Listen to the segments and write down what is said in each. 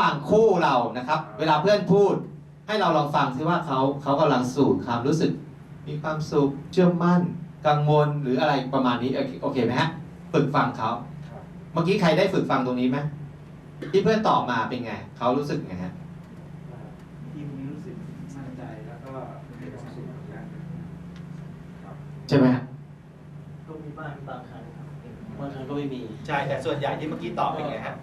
ฝั่งคู่เรานะครับ เวลาเพื่อนพูด ให้เราลองฟังซิว่าเขาเขากำลังสู่ความรู้สึก มีความสุขเชื่อมั่น กังวลหรืออะไรประมาณนี้โอเคโอเคไหมฮะฝึกฟังเขาเมื่อกี้ใครได้ฝึกฟังตรงนี้ไหมที่เพื่อนตอบมาเป็นไงเขารู้สึกไงฮะทีมนี้รู้สึกมั่นใจแล้วก็มีความสุขกับการครับใช่ไหมฮะก็มีบ้างบางครั้งครับบางครั้งก็ไม่มีใช่แต่ส่วนใหญ่ที่เมื่อกี้ตอบเป็นไงฮะ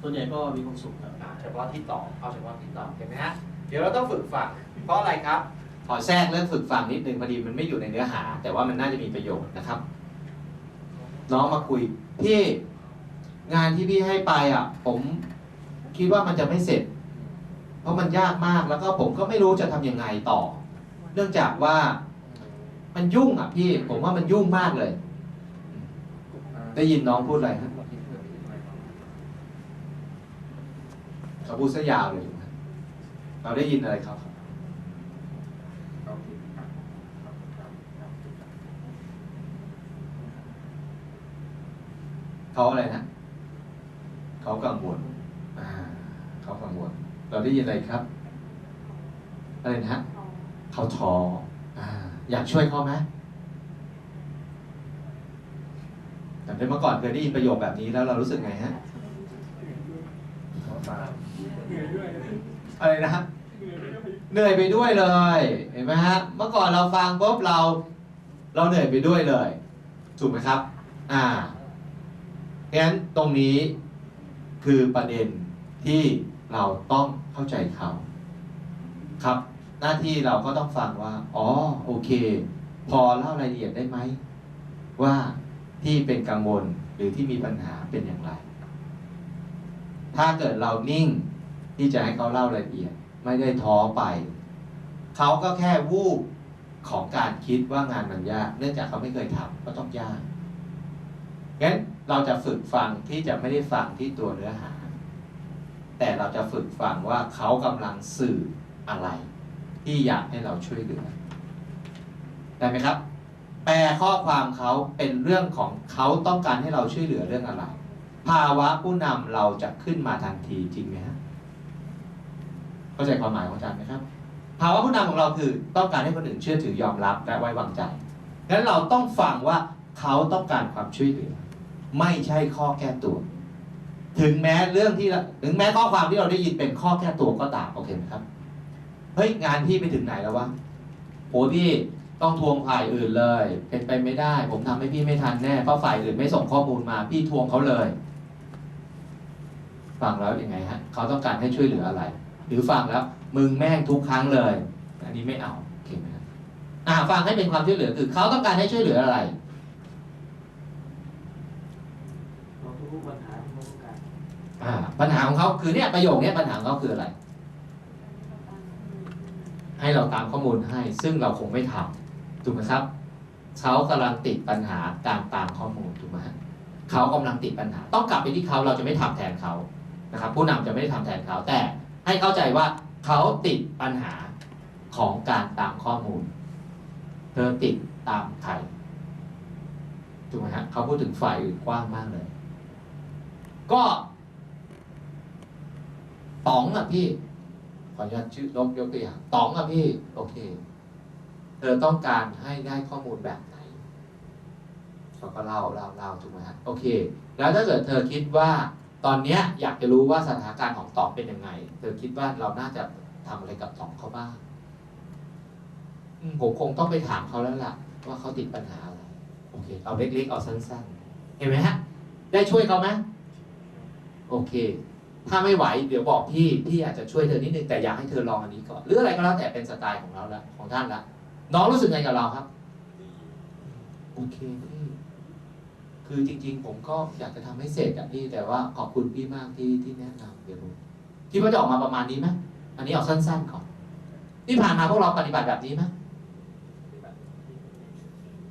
ส่วนใหญ่ก็มีความสุขครับอ่าเฉพาะที่ตอบเอาเฉพาะที่ตอบเห็นไหมฮะเดี๋ยวเราต้องฝึกฟังเพราะอะไรครับ ขอแทรกเรื่องฝึกฟังนิดนึงพอดีมันไม่อยู่ในเนื้อหา แต่ว่ามันน่าจะมีประโยชน์นะครับ น้องมาคุยพี่งานที่พี่ให้ไปอะ ผมคิดว่ามันจะไม่เสร็จ เพราะมันยากมากแล้วก็ผมก็ไม่รู้จะทำยังไงต่อ เนื่องจากว่ามันยุ่งอะพี่ ผมว่ามันยุ่งมากเลย ได้ยินน้องพูดอะไรครับ เขาพูดซะยาวเลยถูกไหมเราได้ยินอะไรครับเขาอะไรนะเขากังวลเขากังวลเราได้ยินอะไรครับ อะไรนะฮะเขาทอออยากช่วยเขาไหมแต่เมื่อก่อนเคยได้ยินประโยคแบบนี้แล้วเรารู้สึกไงฮะ อะไรนะฮะเหนื่อยไปด้วยเลย เห็นไหมฮะ เมื่อก่อนเราฟังปุ๊บเรา เราเหนื่อยไปด้วยเลย ถูกไหมครับ อ่างั้นตรงนี้คือประเด็นที่เราต้องเข้าใจเขาครับ หน้าที่เราก็ต้องฟังว่า อ๋อ โอเค พอเล่ารายละเอียดได้ไหม ว่าที่เป็นกังวลหรือที่มีปัญหาเป็นอย่างไร ถ้าเกิดเรานิ่งที่จะให้เขาเล่ารายละเอียด ไม่ได้ท้อไป เขาก็แค่วูบของการคิดว่างานมันยาก เนื่องจากเขาไม่เคยทำก็ต้องยากงั้นเราจะฝึกฟังที่จะไม่ได้ฟังที่ตัวเนื้อหา แต่เราจะฝึกฟังว่าเขากำลังสื่ออะไร ที่อยากให้เราช่วยเหลือได้ไหมครับ แปลข้อความเขาเป็นเรื่องของเขาต้องการให้เราช่วยเหลือเรื่องอะไร ภาวะผู้นำเราจะขึ้นมาทันทีจริงไหมฮะเข้าใจความหมายของอาจารย์ไหมครับ ภาวะผู้นำของเราคือต้องการให้คนอื่นเชื่อถือยอมรับและไว้วางใจงั้นเราต้องฟังว่าเขาต้องการความช่วยเหลือ ไม่ใช่ข้อแก้ตัว ถึงแม้เรื่องที่ถึงแม้ข้อความที่เราได้ยินเป็นข้อแก้ตัวก็ตามโอเคไหมครับเฮ้ยงานพี่ไปถึงไหนแล้ววะโหพี่ต้องทวงฝ่ายอื่นเลย เป็นไปไม่ได้ ผมทำให้พี่ไม่ทันแน่เพราะฝ่ายอื่นไม่ส่งข้อมูลมา พี่ทวงเขาเลย ฟังแล้วยังไงฮะเขาต้องการให้ช่วยเหลืออะไร หรือฟังแล้ว มึงแม่งทุกครั้งเลย อันนี้ไม่เอาโอเคไหมครับอ่าฟังให้เป็นความช่วยเหลือคือเขาต้องการให้ช่วยเหลืออะไรเราทุกปัญหาที่เขาต้องการอ่าปัญหาของเขาคือเนี่ยประโยคเนี้ยปัญหาของเขาคืออะไร ให้เราตามข้อมูลให้ซึ่งเราคงไม่ทำถูกไหมครับเขากำลังติดปัญหาการตามข้อมูลถูกไหมฮะเขากำลังติดปัญหา ต้องกลับไปที่เขาเราจะไม่ทำแทนเขา นะครับผู้นำจะไม่ได้ทำแทนเขาแต่ให้เข้าใจว่าเขาติดปัญหาของการตามข้อมูล เธอติดตามใครถูกไหมฮะเขาพูดถึงฝ่ายอื่นกว้างมากเลย ก็ต๋องอะพี่ ขออนุญาตชื่อยกยกตัวอย่างต๋องอะพี่ โอเค เธอต้องการให้ได้ข้อมูลแบบไหนเขาก็เล่าเล่าเล่าถูกไหมฮะโอเค แล้วถ้าเกิดเธอคิดว่า ตอนนี้อยากจะรู้ว่าสถานการณ์ของต๋องเป็นยังไง เธอคิดว่าเราน่าจะทำอะไรกับต๋องเขาบ้างผมคงต้องไปถามเขาแล้วล่ะ ว่าเขาติดปัญหาอะไร โอเค เอาเล็กๆ เอาสั้นๆ เห็นไหมฮะ ได้ช่วยเขาไหมโอเค ถ้าไม่ไหวเดี๋ยวบอกพี่ พี่อาจจะช่วยเธอนิดนึงแต่อยากให้เธอลองอันนี้ก่อน หรืออะไรก็แล้วแต่เป็นสไตล์ของเราละของท่านละ น้องรู้สึกไงกับเราครับ โอเคพี่ คือจริง ๆ ผมก็อยากจะทำให้เสร็จอะพี่แต่ว่าขอบคุณพี่มากที่ที่แนะนำเดี๋ยวผมคิดว่าจะออกมาประมาณนี้ไหมอันนี้เอาสั้นๆก่อนที่ผ่านมาพวกเราปฏิบัติแบบนี้ไหม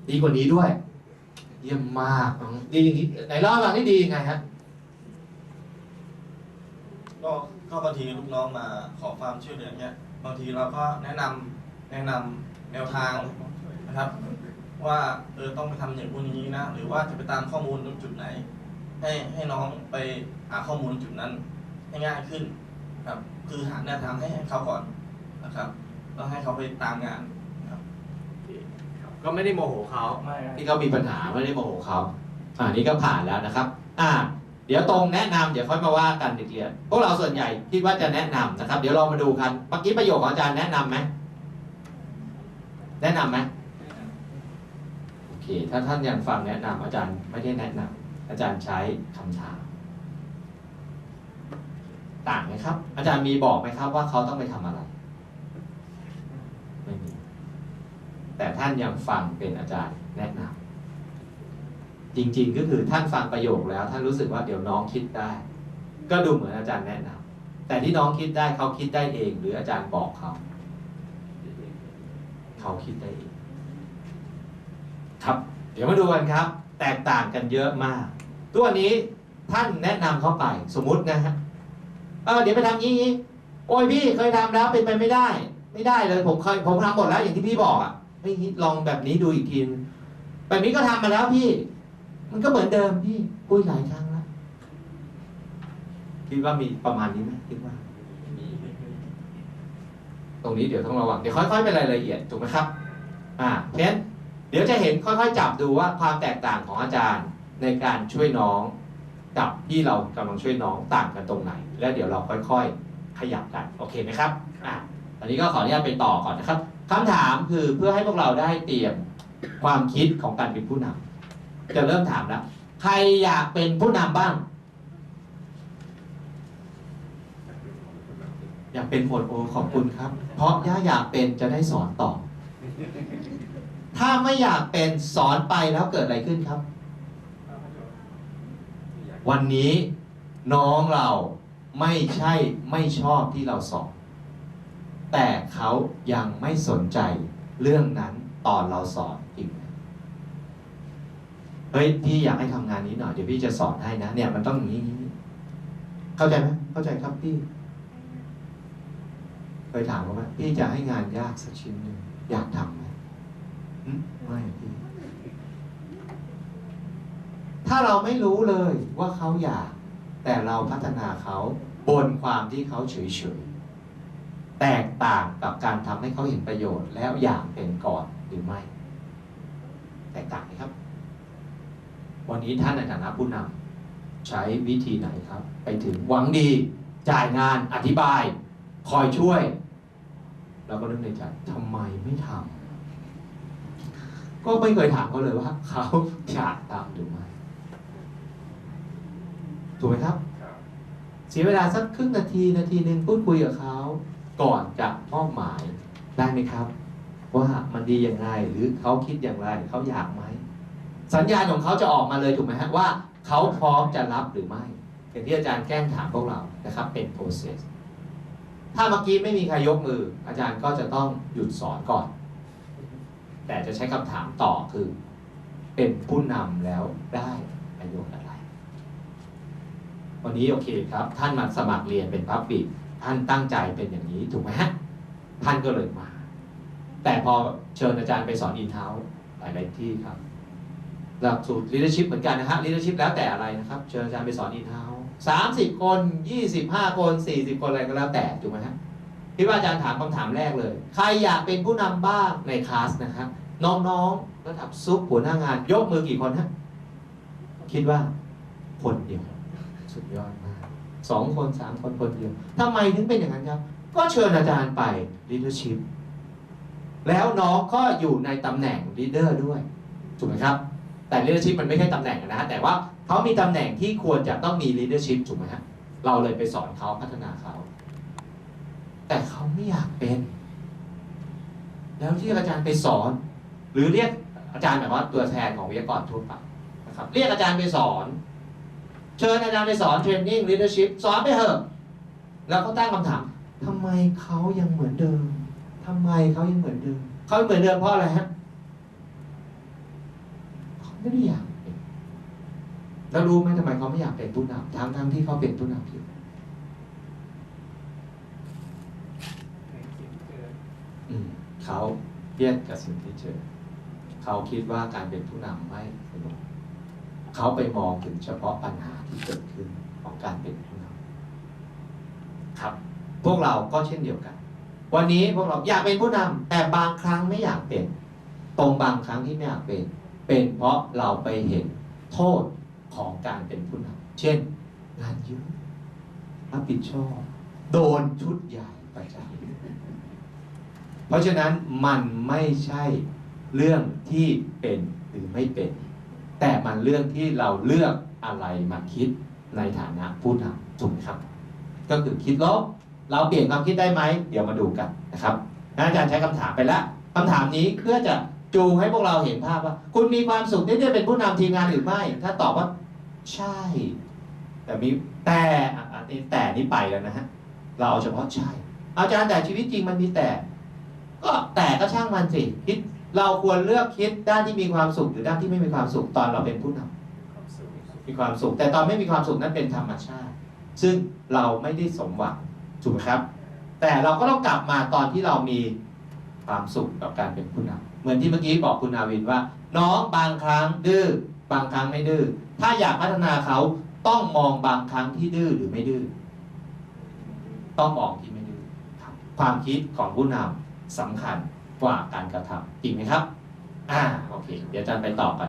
ดีกว่านี้ด้วย เยี่ยมมากดีอย่างนี้ไหนเล่าให้ฟังที่ดียังไงฮะก็ก็บางทีลูกน้องมาขอความช่วยเหลือเนี่ยบางทีเราก็แนะนำแนะนำแนวทางนะครับ ว่าเออต้องไปทำอย่างนู้นอย่างนี้นะหรือว่าจะไปตามข้อมูลตรงจุดไหน ให้ให้น้องไปหาข้อมูลจุดนั้นให้ง่ายขึ้นครับ คือหาแนวทางให้เขาก่อนนะครับแล้วให้เขาไปตามงานนะครับก็ไม่ได้โมโหเขาไม่ที่เขามีปัญหาไม่ได้โมโหเขาอ่านี่ก็ผ่านแล้วนะครับ อ่า เดี๋ยวตรงแนะนำเดี๋ยวค่อยมาว่ากันเรียนพวกเราส่วนใหญ่คิดว่าจะแนะนำนะครับ เดี๋ยวเรามาดูกันเมื่อกี้ประโยคของอาจารย์แนะนำไหมแนะนำไหมโอ เค ถ้าท่านยังฟังแนะนำอาจารย์ไม่ได้แนะนำอาจารย์ใช้คำถาม ต่างไหมครับ อาจารย์มีบอกไหมครับว่าเขาต้องไปทำอะไร ไม่มี แต่ท่านยังฟังเป็นอาจารย์แนะนำจริงๆก็คือท่านฟังประโยคแล้ว ท่านรู้สึกว่าเดี๋ยวน้องคิดได้ ก็ดูเหมือนอาจารย์แนะนำแต่ที่น้องคิดได้เขาคิดได้เอง หรืออาจารย์บอกเขา เขาคิดได้เอง ครับ เดี๋ยวมาดูกันครับ แตกต่างกันเยอะมาก ตัวนี้ท่านแนะนำเข้าไปสมมุตินะฮะเออเดี๋ยวไปทำอย่างนี้โอ้ยพี่เคยทำแล้วเป็นไปไม่ได้ ไม่ได้เลยผมเคยผมทำหมดแล้วอย่างที่พี่บอกอะไม่คิดลองแบบนี้ดูอีกทีนึงแบบนี้ก็ทำมาแล้วพี่ มันก็เหมือนเดิมพี่ปุ้ยหลายครั้งแล้วคิดว่ามีประมาณนี้ไหมคิดว่าตรงนี้เดี๋ยวต้องระวังเดี๋ยวค่อยๆไปรายละเอียดถูกไหมครับ อ่าเพราะฉะนั้นเดี๋ยวจะเห็นค่อยๆจับดูว่าความแตกต่างของอาจารย์ในการช่วยน้องกับที่เรากำลังช่วยน้องต่างกันตรงไหน แล้วเดี๋ยวเราค่อยๆขยับกันโอเคไหมครับอ่าตอนนี้ก็ขออนุญาตไปต่อก่อนนะครับคำถามคือเพื่อให้พวกเราได้เตรียมความคิดของการเป็นผู้นำจะเริ่มถามแล้วใครอยากเป็นผู้นำบ้าง อยากเป็นหมดโอขอบคุณครับ เพราะย่าอยากเป็นจะได้สอนต่อ ถ้าไม่อยากเป็นสอนไปแล้วเกิดอะไรขึ้นครับ วันนี้น้องเราไม่ใช่ไม่ชอบที่เราสอน แต่เขายังไม่สนใจเรื่องนั้นตอนเราสอนอีกนะเฮ้ยพี่อยากให้ทำงานนี้หน่อยเดี๋ยวพี่จะสอนให้นะเนี่ยมันต้องอย่างนี้อย่างนี้ เข้าใจไหมเข้าใจครับพี่เคยถามเขาไหมพี่จะให้งานยากสักชิ้นหนึ่งอยากทำไหมหึ ไม่พี่ถ้าเราไม่รู้เลยว่าเขาอยาก แต่เราพัฒนาเขาบนความที่เขาเฉยๆแตกต่างกับการทำให้เขาเห็นประโยชน์ แล้วอยากเป็นก่อนหรือไม่ แตกต่างไหมครับ วันนี้ท่านในฐานะผู้นำใช้วิธีไหนครับ ไปถึงหวังดี จ่ายงานอธิบาย คอยช่วย เราก็นึกในใจทำไมไม่ทำ ก็ไม่เคยถามเขาเลยว่าเขาอยากทำหรือไม่ถูกไหมครับเสียเวลาสักครึ่งนาทีนาทีหนึ่งพูดคุยกับเขาก่อนจะมอบหมายได้ไหมครับ ว่ามันดียังไงหรือเขาคิดอย่างไรเขาอยากไหมสัญญาณของเขาจะออกมาเลยถูกไหมฮะว่าเขาพร้อมจะรับหรือไม่อย่างที่อาจารย์แกล้งถามพวกเรานะครับเป็น process ถ้าเมื่อกี้ไม่มีใครยกมือ อาจารย์ก็จะต้องหยุดสอนก่อน แต่จะใช้คำถามต่อคือ เป็นผู้นำแล้วได้ประโยชน์อะไร วันนี้โอเคครับ ท่านมาสมัครเรียนเป็นพับบิกท่านตั้งใจเป็นอย่างนี้ถูกไหมฮะท่านก็เลยมา แต่พอเชิญอาจารย์ไปสอนอินเท้าหลายๆที่ครับหลักสูตร leadership เหมือนกันนะฮะ leadership แล้วแต่อะไรนะครับ เชิญอาจารย์ไปสอนอินเท้าสามสิบคนยี่สิบห้าคนสี่สิบคนอะไรก็แล้วแต่ถูกไหมฮะ พี่ว่าอาจารย์ถามคำถามแรกเลย ใครอยากเป็นผู้นำบ้างในคลาสนะครับน้องๆระดับซุปหัวหน้างาน ยกมือกี่คนฮะคิดว่า คนเดียว สุดยอดมากสองคนสามคนคนเดียวทำไมถึงเป็นอย่างนั้นครับ ก็เชิญอาจารย์ไป leadership แล้วน้องก็อยู่ในตำแหน่ง leader ด้วยถูกไหมครับ แต่ leadership มันไม่ใช่ตำแหน่งนะฮะแต่ว่าเขามีตำแหน่งที่ควรจะต้องมี leadership ถูกไหมฮะเราเลยไปสอนเขาพัฒนาเขา แต่เขาไม่อยากเป็น แล้วที่อาจารย์ไปสอน หรือเรียกอาจารย์แบบว่าตัวแทนของวิทยากรทั่วไปนะครับเรียกอาจารย์ไปสอน เชิญอาจารย์ไปสอนเทรนนิ่ง leadership สอนไปเถอะแล้วก็ตั้งคำถามทำไมเขายังเหมือนเดิมทำไมเขายังเหมือนเดิม เขาเหมือนเดิมเพราะอะไรฮะเขาไม่ได้อยากเป็นแล้วรู้ไหมทำไมเขาไม่อยากเป็นผู้นำทั้งทั้งที่เขาเป็นผู้นำอยู่ อืม เขาเครียดกับสิ่งที่เจอ เขาคิดว่าการเป็นผู้นำไม่สนุกเขาไปมองถึงเฉพาะปัญหาที่เกิดขึ้นของการเป็นผู้นำครับ พวกเราก็เช่นเดียวกัน วันนี้พวกเราอยากเป็นผู้นำแต่บางครั้งไม่อยากเป็น ตรงบางครั้งที่ไม่อยากเป็น เป็นเพราะเราไปเห็นโทษของการเป็นผู้นำเช่น งานเยอะรับผิดชอบ โดนชุดใหญ่ประจำ เพราะฉะนั้นมันไม่ใช่เรื่องที่เป็นหรือไม่เป็น แต่มันเรื่องที่เราเลือกอะไรมาคิดในฐานะผู้นำถูกไหมครับ ก็คือคิดลบเราเปลี่ยนความคิดได้ไหม เดี๋ยวมาดูกันนะครับอาจารย์ใช้คำถามไปแล้วคำถามนี้เพื่อจะจูงให้พวกเราเห็นภาพว่า คุณมีความสุขที่ได้เป็นผู้นำทีมงานหรือไม่ ถ้าตอบว่า ใช่ แต่มีแต่แต่นี่ไปแล้วนะฮะเราเอาเฉพาะใช่ อาจารย์แต่ชีวิตจริงมันมีแต่ ก็แต่ก็ช่างมันสิคิดเราควรเลือกคิดด้านที่มีความสุขหรือด้านที่ไม่มีความสุขตอนเราเป็นผู้นำมีความสุข แต่ตอนไม่มีความสุขนั้นเป็นธรรมชาติ ซึ่งเราไม่ได้สมหวังถูกไหมครับ แต่เราก็ต้องกลับมาตอนที่เรามีความสุขกับการเป็นผู้นำเหมือนที่เมื่อกี้บอกคุณนาวินว่า น้องบางครั้งดื้อบางครั้งไม่ดื้อถ้าอยากพัฒนาเขาต้องมองบางครั้งที่ดื้อหรือไม่ดื้อต้องมองที่ไม่ดื้อครับความคิดของผู้นำ สำคัญกว่าการกระทำจริงไหมครับ อ่า โอเค เดี๋ยวอาจารย์ไปต่อกัน